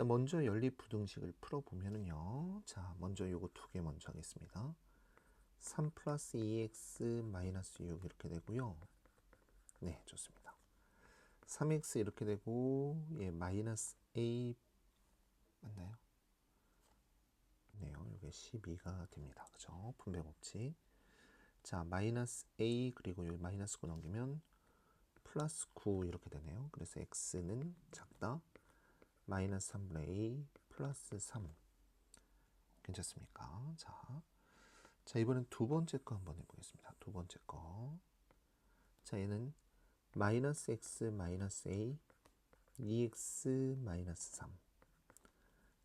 자, 먼저 연립부등식을 풀어보면은요. 자, 먼저 요거 두 개 먼저 하겠습니다. 3 플러스 2x 마이너스 6 이렇게 되고요. 네, 좋습니다. 3x 이렇게 되고, 예, 마이너스 a 맞나요? 네요. 이게 12가 됩니다. 그죠? 분배 법칙. 자, 마이너스 a 그리고 여기 마이너스 9 넘기면 플러스 9 이렇게 되네요. 그래서 x는 작다. 마이너스 3분의 a 플러스 3 괜찮습니까? 자, 자 이번엔 두 번째 거 한번 해보겠습니다. 두 번째 거. 자 얘는 마이너스 x 마이너스 a 2x 마이너스 3.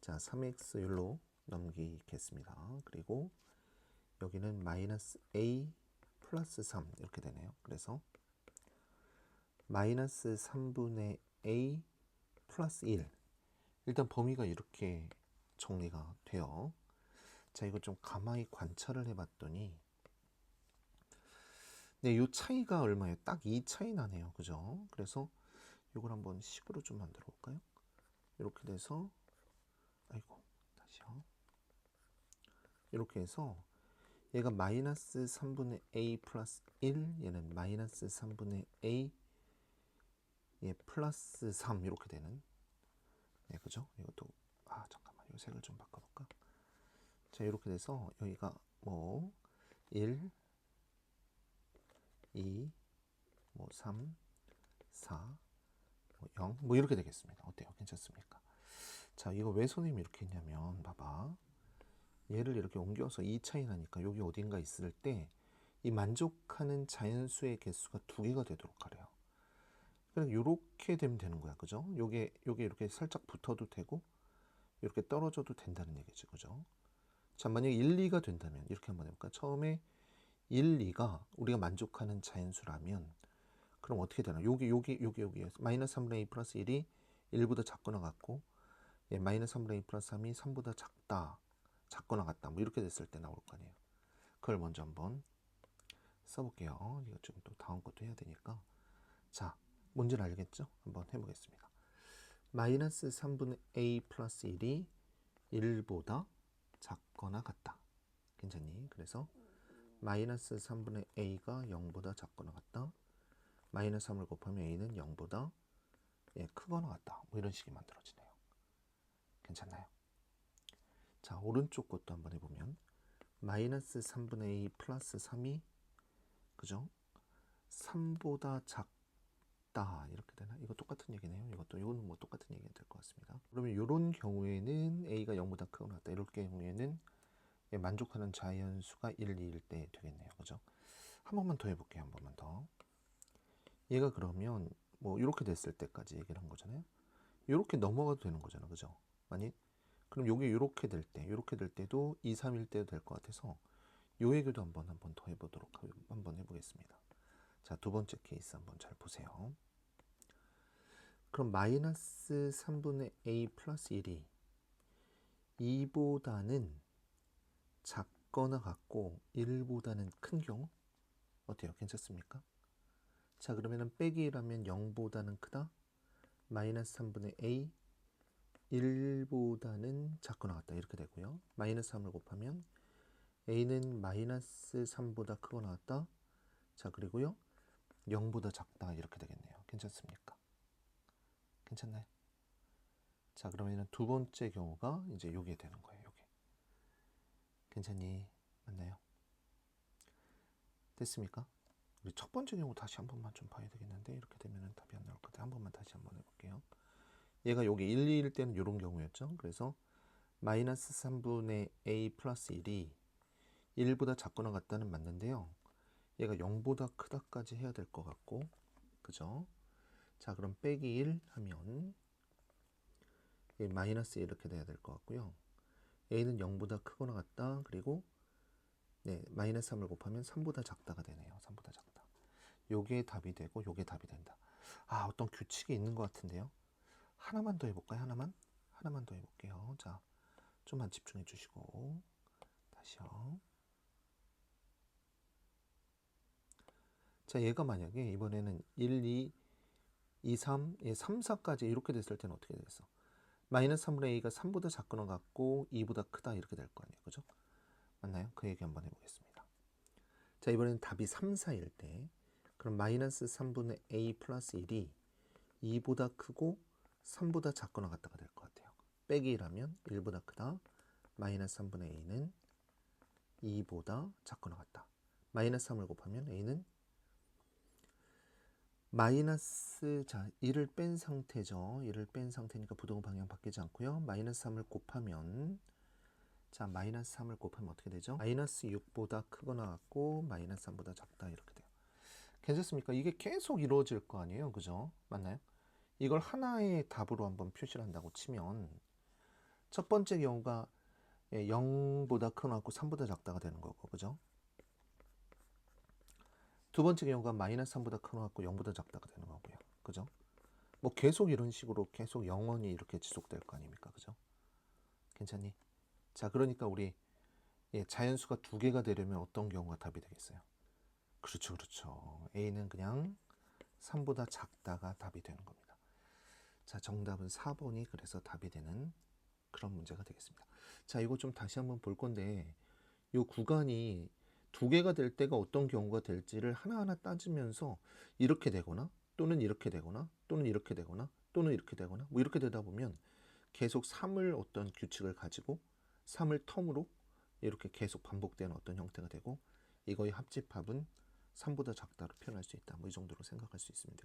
자 3x 율로 넘기겠습니다. 그리고 여기는 마이너스 a 플러스 3 이렇게 되네요. 그래서 마이너스 3분의 a 플러스 1 일단 범위가 이렇게 정리가 돼요. 자, 이거 좀 가만히 관찰을 해봤더니, 네, 요 차이가 얼마예요? 딱 이 차이 나네요. 그죠? 그래서 이걸 한번 식으로 좀 만들어 볼까요? 이렇게 돼서, 아이고, 다시요. 이렇게 해서, 얘가 마이너스 3분의 a 플러스 1, 얘는 마이너스 3분의 a, 얘 플러스 3 이렇게 되는 네, 그죠? 이것도 아 잠깐만 이 색을 좀 바꿔볼까? 자 이렇게 돼서 여기가 뭐 1, 2, 뭐 3, 4, 뭐 0, 뭐 이렇게 되겠습니다. 어때요? 괜찮습니까? 자 이거 왜 선생님이 이렇게 했냐면 봐봐 얘를 이렇게 옮겨서 이 차이 나니까 여기 어딘가 있을 때 이 만족하는 자연수의 개수가 두 개가 되도록 하래요. 그냥 요렇게 되면 되는 거야. 그죠? 요게, 요게 이렇게 살짝 붙어도 되고, 이렇게 떨어져도 된다는 얘기죠. 그죠? 자, 만약에 1, 2가 된다면, 이렇게 한번 해볼까? 처음에 1, 2가 우리가 만족하는 자연수라면, 그럼 어떻게 되나? 요게, 요게, 요게, 요게, 마이너스 3분의 2 플러스 1이 1보다 작거나 같고, 예, 마이너스 3분의 2 플러스 3이 3보다 작다, 작거나 같다. 뭐 이렇게 됐을 때 나올 거 아니에요. 그걸 먼저 한번 써볼게요. 이거 지금 또 다음 것도 해야 되니까. 자, 뭔지는 알겠죠? 한번 해보겠습니다. 마이너스 3분의 a 플러스 1이 1보다 작거나 같다. 괜찮니? 그래서 마이너스 3분의 a가 0보다 작거나 같다. 마이너스 3을 곱하면 a는 0보다 예, 크거나 같다. 뭐 이런 식이 만들어지네요. 괜찮나요? 자, 오른쪽 것도 한번 해보면 마이너스 3분의 a 플러스 3이 그죠? 3보다 작 다 이렇게 되나? 이거 똑같은 얘기네요. 이것도 이거는 뭐 똑같은 얘기가 될 것 같습니다. 그러면 이런 경우에는 a가 0보다 크거나 같다. 이럴 경우에는 예, 만족하는 자연수가 1, 2일 때 되겠네요. 그죠? 한 번만 더 해볼게요. 한 번만 더. 얘가 그러면 뭐 이렇게 됐을 때까지 얘기를 한 거잖아요. 이렇게 넘어가도 되는 거잖아. 그죠? 만약 그럼 요게 이렇게 될 때, 이렇게 될 때도 2, 3일 때도 될 것 같아서 요 얘기도 한번 한번 더 해보도록 하- 한번 해보겠습니다. 자, 두 번째 케이스 한번 잘 보세요. 그럼 마이너스 3분의 a 플러스 1이 2보다는 작거나 같고 1보다는 큰 경우 어때요? 괜찮습니까? 자, 그러면은 빼기 1하면 0보다는 크다. 마이너스 3분의 a 1보다는 작거나 같다. 이렇게 되고요. 마이너스 3을 곱하면 a는 마이너스 3보다 크거나 같다. 자, 그리고요. 0보다 작다. 이렇게 되겠네요. 괜찮습니까? 괜찮나요? 자, 그러면은 두 번째 경우가 이제 요게 되는 거예요. 요게. 괜찮니? 맞나요? 됐습니까? 우리 첫 번째 경우 다시 한 번만 좀 봐야 되겠는데 이렇게 되면은 답이 안 나올 것 같아요. 한 번만 다시 한번 해볼게요. 얘가 여기 1, 2일 때는 이런 경우였죠. 그래서 마이너스 3분의 a 플러스 1이 1보다 작거나 같다는 맞는데요. 얘가 0보다 크다까지 해야 될 것 같고, 그죠? 자, 그럼 빼기 1 하면 얘 마이너스 이렇게 돼야 될 것 같고요. a는 0보다 크거나 같다. 그리고 네, 마이너스 3을 곱하면 3보다 작다가 되네요. 3보다 작다. 요게 답이 되고 요게 답이 된다. 아, 어떤 규칙이 있는 것 같은데요. 하나만 더 해볼까요? 하나만? 하나만 더 해볼게요. 자, 좀만 집중해 주시고 다시요. 자, 얘가 만약에 이번에는 1, 2, 2, 3, 예, 3, 4까지 이렇게 됐을 때는 어떻게 됐어? 마이너스 3분의 a가 3보다 작거나 같고 2보다 크다 이렇게 될 거 아니에요. 그죠? 맞나요? 그 얘기 한번 해보겠습니다. 자 이번에는 답이 3, 4일 때 그럼 마이너스 3분의 a 플러스 1이 2보다 크고 3보다 작거나 같다가 될 것 같아요. 빼기 1하면 1보다 크다. 마이너스 3분의 a는 2보다 작거나 같다. 마이너스 3을 곱하면 a는 마이너스 자 1을 뺀 상태죠. 1을 뺀 상태니까 부동 방향 바뀌지 않고요. 마이너스 3을 곱하면 자 마이너스 3을 곱하면 어떻게 되죠? 마이너스 6보다 크거나 같고 마이너스 3보다 작다 이렇게 돼요. 괜찮습니까? 이게 계속 이루어질 거 아니에요, 그죠? 맞나요? 이걸 하나의 답으로 한번 표시를 한다고 치면 첫 번째 경우가 예, 0보다 크거나 같고 3보다 작다가 되는 거고, 그죠? 두 번째 경우가 마이너스 3보다 크거나 같고 0보다 작다가 되는 거고요, 그죠? 뭐 계속 이런 식으로 계속 영원히 이렇게 지속될 거 아닙니까, 그죠? 괜찮니? 자, 그러니까 우리 예, 자연수가 두 개가 되려면 어떤 경우가 답이 되겠어요? 그렇죠, 그렇죠. A는 그냥 3보다 작다가 답이 되는 겁니다. 자, 정답은 4번이 그래서 답이 되는 그런 문제가 되겠습니다. 자, 이거 좀 다시 한번 볼 건데, 이 구간이 두 개가 될 때가 어떤 경우가 될지를 하나하나 따지면서 이렇게 되거나, 또는 이렇게 되거나, 또는 이렇게 되거나, 또는 이렇게 되거나, 뭐 이렇게 되다 보면 계속 3을 어떤 규칙을 가지고 3을 텀으로 이렇게 계속 반복되는 어떤 형태가 되고 이거의 합집합은 3보다 작다로 표현할 수 있다. 뭐 이 정도로 생각할 수 있습니다.